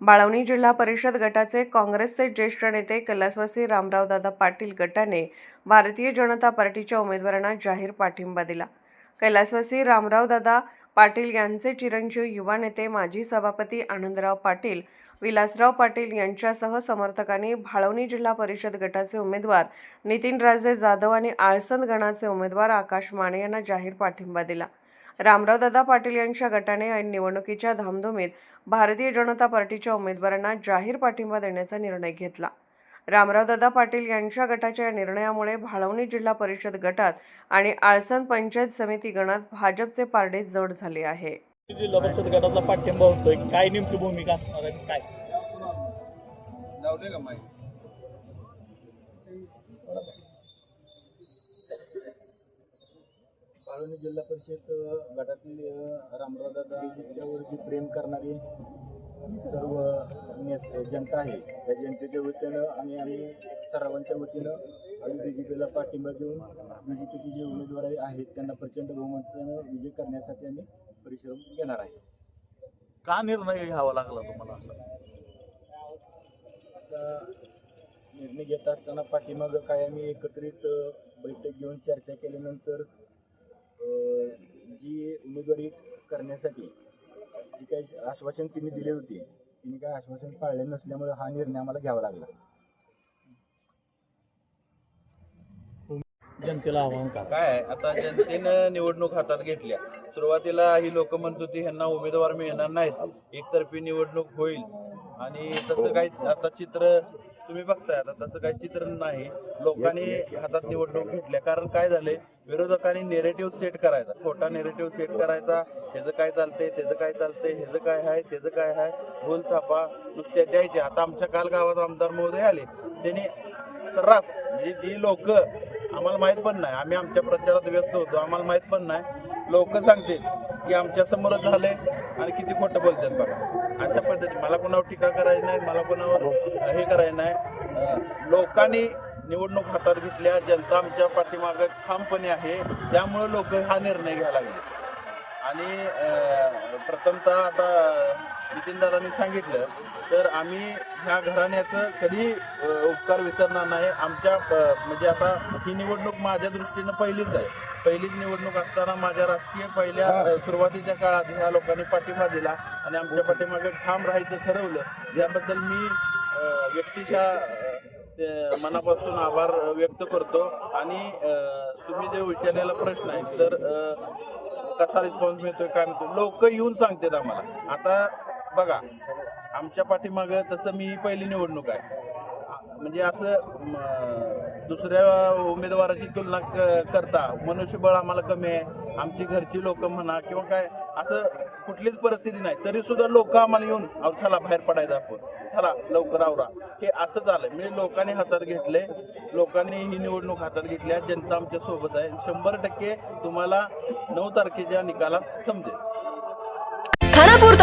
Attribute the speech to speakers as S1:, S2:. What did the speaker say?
S1: बाळवणी जिल्हा परिषद गटाचे काँग्रेसचे ज्येष्ठ नेते कैलासवासी रामरावदादा पाटील गटाने भारतीय जनता पार्टीच्या उमेदवारांना जाहीर पाठिंबा दिला. कैलासवासी रामरावदादा पाटील यांचे चिरंजीव युवा नेते माजी सभापती आनंदराव पाटील विलासराव पाटील यांच्यासह समर्थकांनी भाळवणी जिल्हा परिषद गटाचे उमेदवार नितीनराजे जाधव आणि आळसंद गणाचे उमेदवार आकाश माने यांना जाहीर पाठिंबा दिला. रामरावदादा पाटील यांच्या गटाने ऐन निवडणुकीच्या धामधुमीत भारतीय जनता पार्टीच्या उमेदवारांना जाहीर पाठिंबा देण्याचा निर्णय घेतला. रामरावदादा पाटील यांच्या गटाच्या या निर्णयामुळे भाळवणी जिल्हा परिषद गटात आणि आळसण पंचायत समिती गणात भाजपचे पारडे जड झाले आहे.
S2: जिल्हा परिषद गटाचा पाठिंबा होतोय. काय नेमकी भूमिका असणार आहे काय?
S3: का माहिती?
S2: बाळवणी जिल्हा परिषद गटातील रामराजा यांच्यावर जी प्रेम करणारी सर्व नेत जनता आहे त्या जनतेच्या वतीनं आणि आम्ही सर्वांच्या वतीनं आम्ही बी जे पीला पाठिंबा देऊन बी जे पीचे जे उमेदवार आहेत त्यांना प्रचंड बहुमतानं विजय करण्यासाठी आम्ही परिश्रम घेणार आहे.
S3: का निर्णय घ्यावा लागला तुम्हाला असा?
S2: असा निर्णय घेत असताना पाठीमागं काय आम्ही एकत्रित बैठक घेऊन चर्चा केल्यानंतर जी उमेदवारी करण्यासाठी जी काही आश्वासन तिने दिले होते तिने काय आश्वासन पाळले नसल्यामुळे हा निर्णय आम्हाला घ्यावा लागला. जनतेला आव्हान का?
S4: काय आता जनतेनं निवडणूक हातात घेतल्या. सुरुवातीला ही लोक म्हणत होती ह्यांना उमेदवार मिळणार नाहीत. एकतर्फी निवडणूक होईल. आणि तसं काही आता चित्र तुम्ही बघताय आता तसं काही चित्र नाही. लोकांनी हातात निवडणूक घेतल्या. कारण काय झाले विरोधकांनी नेरेटिव्ह सेट करायचा. खोटा नेरेटिव्ह सेट करायचा. ह्याचं काय चालतंय त्याचं काय चालतंय ह्याचं काय आहे त्याचं काय आहे भूल थापा नुसत्या द्यायचे आता आमच्या काल गावात आमदार महोदय आले. त्यांनी सर्रास म्हणजे जी लोक आम्हाला माहीत पण नाही. आम्ही आमच्या प्रचारात व्यस्त होतो. आम्हाला माहीत पण नाही. लोक सांगतील की आमच्या समोरच झाले आणि किती खोटं बोलतात बघा अशा पद्धती. मला कोणावर टीका करायची नाही मला कोणावर हे करायचं नाही. लोकांनी निवडणूक हातात घेतल्या जनता आमच्या पाठीमागं ठामपणे आहे. त्यामुळे लोक हा निर्णय घ्यायला लागले. आणि प्रथमतः आता नितीनदादांनी सांगितलं तर आम्ही ह्या घराण्याचं कधी उपकार विसरणार नाही. आमच्या म्हणजे आता ही निवडणूक माझ्या दृष्टीनं पहिलीच आहे. पहिलीच निवडणूक असताना माझ्या राजकीय पहिल्या सुरुवातीच्या काळात ह्या लोकांनी पाठिंबा दिला आणि आमच्या पाठीमागे ठाम राहायचं ठरवलं. याबद्दल मी ते मनापासून आभार व्यक्त करतो. आणि तुम्ही जे विचारलेला प्रश्न आहे तर कसा रिस्पॉन्स मिळतोय काय मिळतोय लोक येऊन सांगतात आम्हाला. आता बघा आमच्या पाठीमागं तसं मी ही पहिली निवडणूक आहे. म्हणजे असं दुसऱ्या उमेदवाराची तुलना क- करता मनुष्यबळ आम्हाला कमी आहे आमची घरची लोक म्हणा किंवा काय असं कुठलीच परिस्थिती नाही. तरी सुद्धा लोक आम्हाला येऊन अहो चला बाहेर पडायचं आपण. चला लवकर आवरा. हे असं झालं म्हणजे लोकांनी हातात घेतले लोकांनी ही निवडणूक हातात घेतली जनता आमच्यासोबत आहे. शंभर टक्के तुम्हाला नऊ तारखेच्या निकालात समजेल.